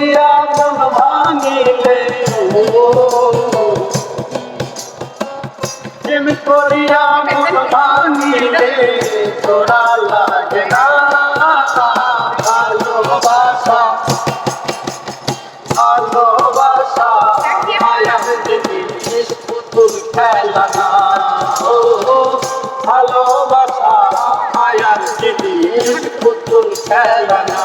করিয়া মন ভাঙিলে ও। প্রেম করিয়া ভাঙিলে তোরা লাগে না। ভালোবাসা ভালোবাসা জিনিস পুতুল খেলা না। ও ভালোবাসা মায়ার জিনিস পুতুল খেলা না।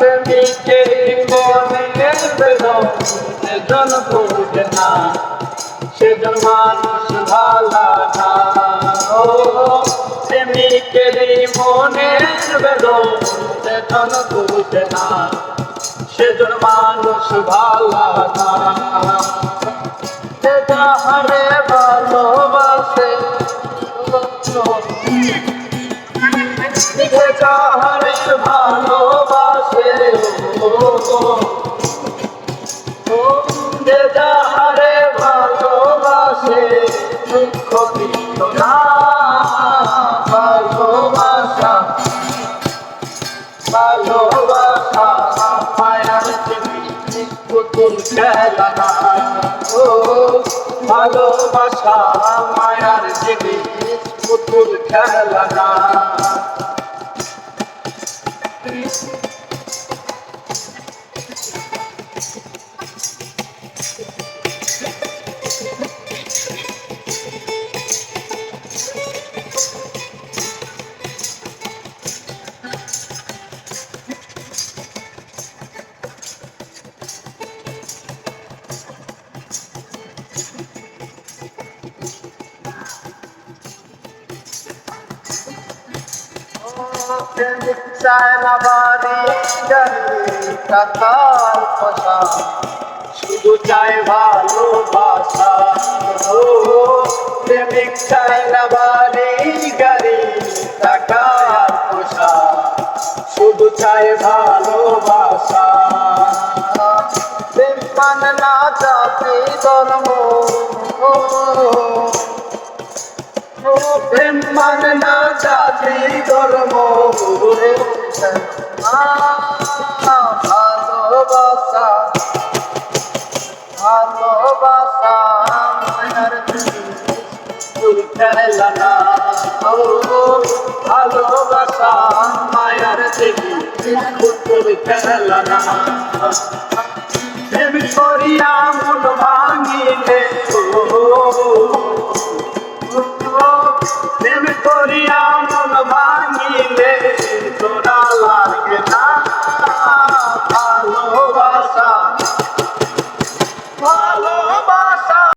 প্রেমিকে মনের বেদন সেজন করবে না। সেজন মানুষ ভালা না ও প্রেমিকের মনের বেদন সেজন করবে না। সেজন মানুষ ভালা না যাহারে ভালোবাসে যাহারে যে যাহারে ভালোবাসে দুঃখ দিত না ভালোবাসা ভালোবাসা মায়ার পুতুল খেলা ও ভালোবাসা মায়ার জিনিস পুতুল খেলা শুধু চায় ভালোবাসা। প্রেমিক চায় না বাড়ি, গাড়ি, টাকার পয়সা শুধু চায় ভালোবাসা। প্রেম মানে না জাতি ধর্ম। ও ও প্রেম মানে না ভালোবাসা মায়ার দেখি ফুটবল খেলা না প্রেম করিয়া